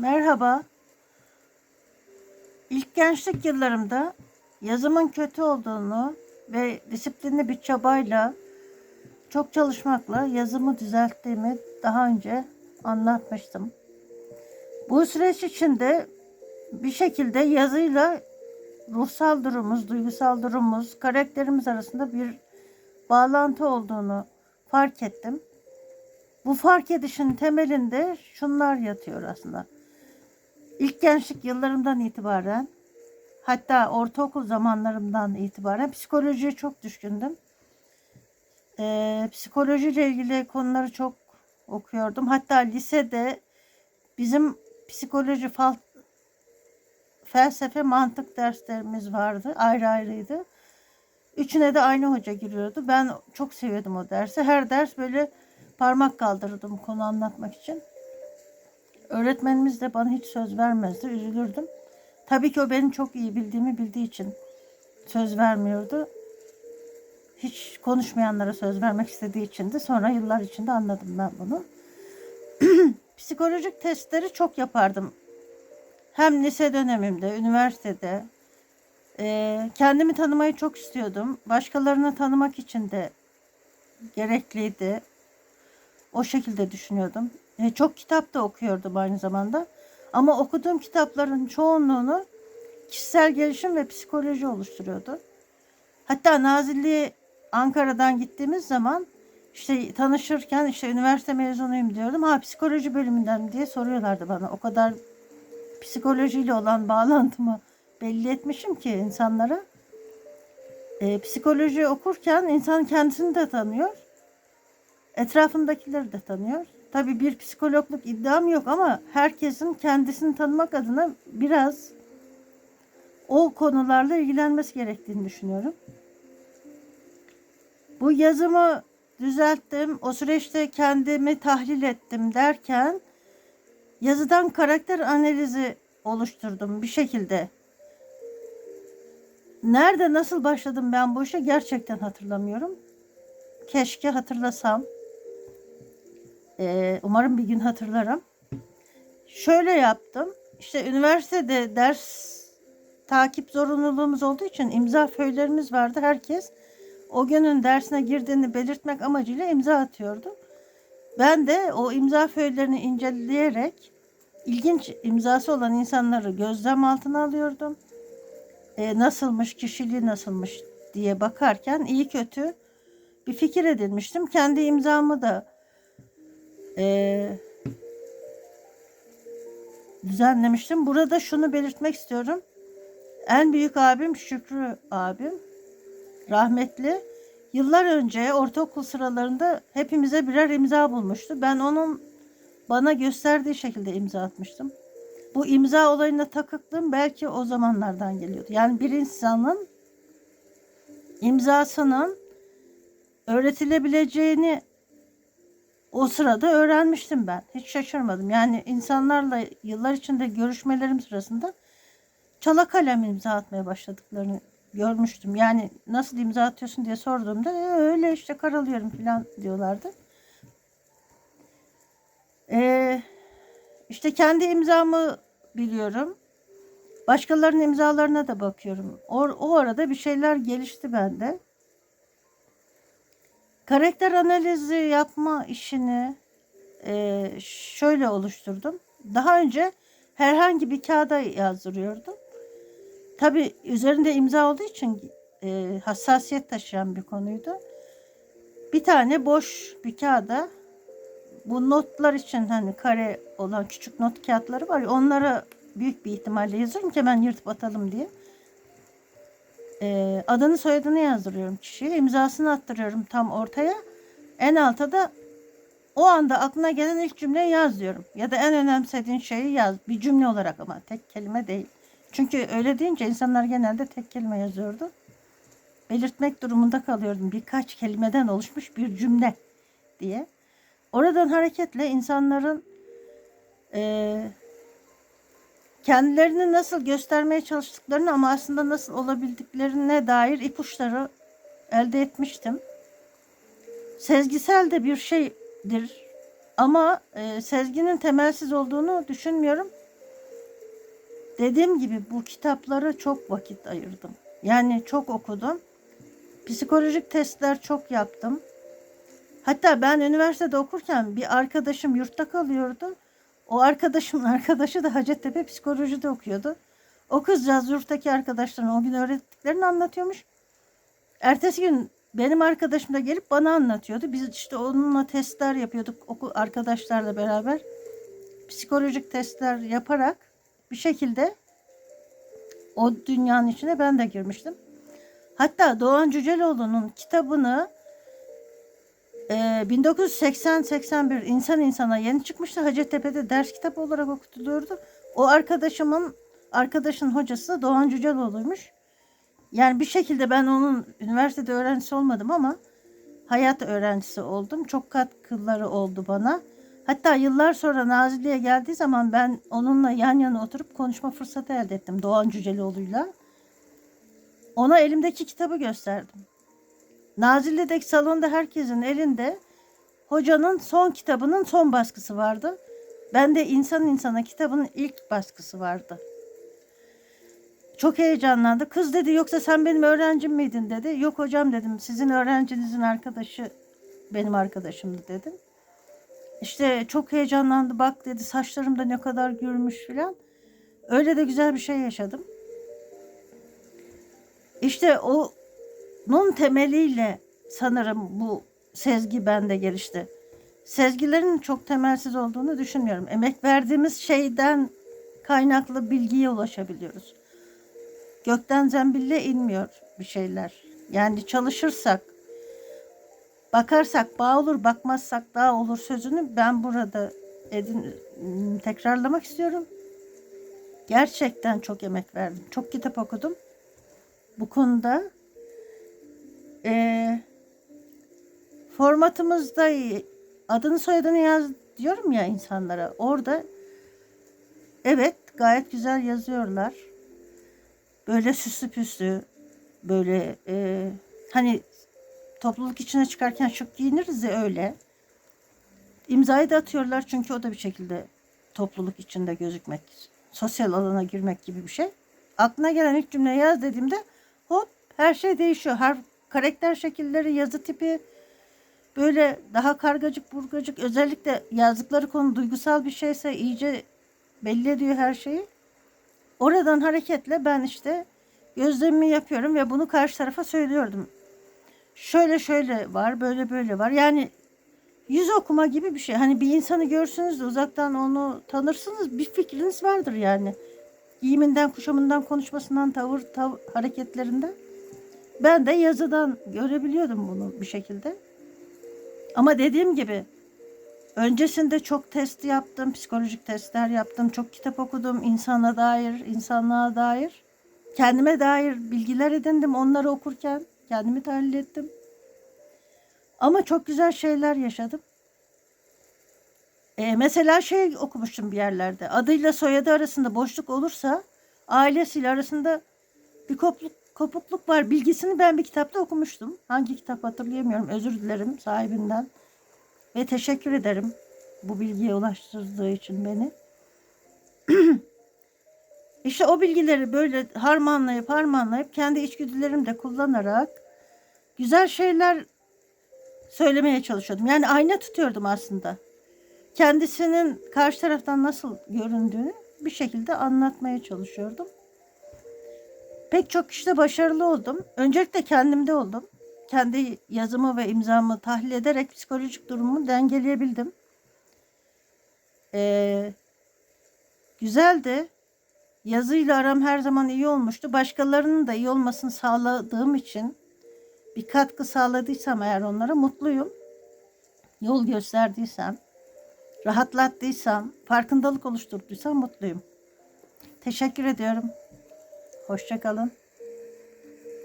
Merhaba. İlk gençlik yıllarımda yazımın kötü olduğunu ve disiplinli bir çabayla çok çalışmakla yazımı düzelttiğimi daha önce anlatmıştım. Bu süreç içinde bir şekilde yazıyla ruhsal durumumuz, duygusal durumumuz, karakterimiz arasında bir bağlantı olduğunu fark ettim. Bu fark edişin temelinde şunlar yatıyor aslında. İlk gençlik yıllarımdan itibaren hatta ortaokul zamanlarımdan itibaren psikolojiye çok düşkündüm. Ee, psikolojiyle ilgili konuları çok okuyordum. Hatta lisede bizim psikoloji, fal, felsefe, mantık derslerimiz vardı. Ayrı ayrıydı. Üçüne de aynı hoca giriyordu. Ben çok seviyordum o dersi. Her ders böyle parmak kaldırırdım konu anlatmak için. Öğretmenimiz de bana hiç söz vermezdi. Üzülürdüm. Tabii ki o benim çok iyi bildiğimi bildiği için söz vermiyordu. Hiç konuşmayanlara söz vermek istediği için de sonra yıllar içinde anladım ben bunu. Psikolojik testleri çok yapardım. Hem lise dönemimde, üniversitede. Ee, kendimi tanımayı çok istiyordum. Başkalarını tanımak için de gerekliydi. O şekilde düşünüyordum. E, çok kitap da okuyordum aynı zamanda. Ama okuduğum kitapların çoğunluğunu kişisel gelişim ve psikoloji oluşturuyordu. Hatta Nazilli'ye Ankara'dan gittiğimiz zaman işte tanışırken işte üniversite mezunuyum diyordum. Ha psikoloji bölümünden diye soruyorlardı bana. O kadar psikolojiyle olan bağlantımı belli etmişim ki insanlara. E, psikoloji okurken insan kendisini de tanıyor. Etrafındakileri de tanıyor. Tabii bir psikologluk iddiam yok ama herkesin kendisini tanımak adına biraz o konularla ilgilenmesi gerektiğini düşünüyorum. Bu yazımı düzelttim. O süreçte kendimi tahlil ettim derken yazıdan karakter analizi oluşturdum bir şekilde. Nerede nasıl başladım ben bu işe gerçekten hatırlamıyorum. Keşke hatırlasam. Ee, umarım bir gün hatırlarım. Şöyle yaptım. İşte üniversitede ders takip zorunluluğumuz olduğu için imza föylerimiz vardı. Herkes o günün dersine girdiğini belirtmek amacıyla imza atıyordu. Ben de o imza föylerini inceleyerek ilginç imzası olan insanları gözlem altına alıyordum. E, nasılmış, kişiliği nasılmış diye bakarken iyi kötü bir fikir edinmiştim. Kendi imzamı da e, düzenlemiştim. Burada şunu belirtmek istiyorum. En büyük abim Şükrü abim. Rahmetli. Yıllar önce ortaokul sıralarında hepimize birer imza bulmuştu. Ben onun bana gösterdiği şekilde imza atmıştım. Bu imza olayına takıklığım belki o zamanlardan geliyordu. Yani bir insanın imzasının öğretilebileceğini o sırada öğrenmiştim ben. Hiç şaşırmadım. Yani insanlarla yıllar içinde görüşmelerim sırasında çala kalem imza atmaya başladıklarını görmüştüm. Yani nasıl imza atıyorsun diye sorduğumda e, öyle işte karalıyorum falan diyorlardı. Ee, işte kendi imzamı biliyorum. Başkalarının imzalarına da bakıyorum. O, o arada bir şeyler gelişti bende. Karakter analizi yapma işini e, şöyle oluşturdum. Daha önce herhangi bir kağıda yazdırıyordum. Tabi üzerinde imza olduğu için e, hassasiyet taşıyan bir konuydu. Bir tane boş bir kağıda bu notlar için hani kare olan küçük not kağıtları var ya onlara büyük bir ihtimalle yazıyorum ki hemen yırtıp atalım diye. Ee, adını soyadını yazdırıyorum kişiye. imzasını attırıyorum tam ortaya. En alta da o anda aklına gelen ilk cümleyi yaz diyorum. Ya da en önemsediğin şeyi yaz. Bir cümle olarak ama tek kelime değil. Çünkü öyle deyince insanlar genelde tek kelime yazıyordu. Belirtmek durumunda kalıyordum. Birkaç kelimeden oluşmuş bir cümle diye. Oradan hareketle insanların e, kendilerini nasıl göstermeye çalıştıklarını ama aslında nasıl olabildiklerine dair ipuçları elde etmiştim. Sezgisel de bir şeydir ama e, sezginin temelsiz olduğunu düşünmüyorum. dediğim gibi bu kitaplara çok vakit ayırdım. Yani çok okudum. Psikolojik testler çok yaptım. Hatta ben üniversitede okurken bir arkadaşım yurtta kalıyordu. O arkadaşımın arkadaşı da Hacettepe psikolojide okuyordu. O kızcağız yurttaki arkadaşlarına o gün öğrettiklerini anlatıyormuş. Ertesi gün benim arkadaşım da gelip bana anlatıyordu. Biz işte onunla testler yapıyorduk okul arkadaşlarla beraber. Psikolojik testler yaparak bir şekilde o dünyanın içine ben de girmiştim. Hatta Doğan Cüceloğlu'nun kitabını e, 1980-81 İnsan İnsana yeni çıkmıştı. Hacettepe'de ders kitabı olarak okutuluyordu. O arkadaşımın arkadaşın hocası da Doğan Cüceloğlu'ymuş. Yani bir şekilde ben onun üniversitede öğrencisi olmadım ama hayat öğrencisi oldum. Çok katkıları oldu bana. Hatta yıllar sonra Nazilli'ye geldiği zaman ben onunla yan yana oturup konuşma fırsatı elde ettim Doğan Cüceloğlu'yla. Ona elimdeki kitabı gösterdim. Nazilli'deki salonda herkesin elinde hocanın son kitabının son baskısı vardı. Bende İnsan İnsana kitabının ilk baskısı vardı. Çok heyecanlandı. Kız dedi yoksa sen benim öğrencim miydin dedi. Yok hocam dedim sizin öğrencinizin arkadaşı benim arkadaşımdı dedim. İşte çok heyecanlandı. Bak dedi saçlarımda ne kadar gürmüş filan. Öyle de güzel bir şey yaşadım. İşte onun temeliyle sanırım bu sezgi bende gelişti. Sezgilerin çok temelsiz olduğunu düşünmüyorum. Emek verdiğimiz şeyden kaynaklı bilgiye ulaşabiliyoruz. Gökten zembille inmiyor bir şeyler. Yani çalışırsak, bakarsak bağ olur, bakmazsak dağ olur sözünü ben burada edin, tekrarlamak istiyorum. Gerçekten çok emek verdim. Çok kitap okudum. Bu konuda e, formatımızda adını soyadını yaz diyorum ya insanlara. Orada evet gayet güzel yazıyorlar. Böyle süslü püslü böyle e, hani topluluk içine çıkarken şık giyiniriz ya öyle. İmzayı da atıyorlar çünkü o da bir şekilde topluluk içinde gözükmek, sosyal alana girmek gibi bir şey. Aklına gelen ilk cümle yaz dediğimde hop her şey değişiyor. Her karakter şekilleri, yazı tipi böyle daha kargacık burgacık özellikle yazdıkları konu duygusal bir şeyse iyice belli ediyor her şeyi. Oradan hareketle ben işte gözlemimi yapıyorum ve bunu karşı tarafa söylüyordum. Şöyle şöyle var, böyle böyle var. Yani yüz okuma gibi bir şey. Hani bir insanı görsünüz de uzaktan onu tanırsınız. Bir fikriniz vardır yani. Giyiminden, kuşamından, konuşmasından, tavır, tav hareketlerinden. Ben de yazıdan görebiliyordum bunu bir şekilde. Ama dediğim gibi öncesinde çok test yaptım, psikolojik testler yaptım, çok kitap okudum insana dair, insanlığa dair. Kendime dair bilgiler edindim onları okurken. Kendimi tahlil ettim. Ama çok güzel şeyler yaşadım. Ee, mesela şey okumuştum bir yerlerde. Adıyla soyadı arasında boşluk olursa ailesiyle arasında bir kopukluk, kopukluk var. Bilgisini ben bir kitapta okumuştum. Hangi kitap hatırlayamıyorum. Özür dilerim sahibinden. Ve teşekkür ederim bu bilgiye ulaştırdığı için beni. işte o bilgileri böyle harmanlayıp harmanlayıp kendi içgüdülerimi de kullanarak güzel şeyler söylemeye çalışıyordum. Yani ayna tutuyordum aslında. Kendisinin karşı taraftan nasıl göründüğünü bir şekilde anlatmaya çalışıyordum. Pek çok işte başarılı oldum. Öncelikle kendimde oldum. Kendi yazımı ve imzamı tahlil ederek psikolojik durumumu dengeleyebildim. Ee, güzeldi. Yazıyla aram her zaman iyi olmuştu. Başkalarının da iyi olmasını sağladığım için bir katkı sağladıysam eğer onlara mutluyum. Yol gösterdiysem, rahatlattıysam, farkındalık oluşturduysam mutluyum. Teşekkür ediyorum. Hoşçakalın.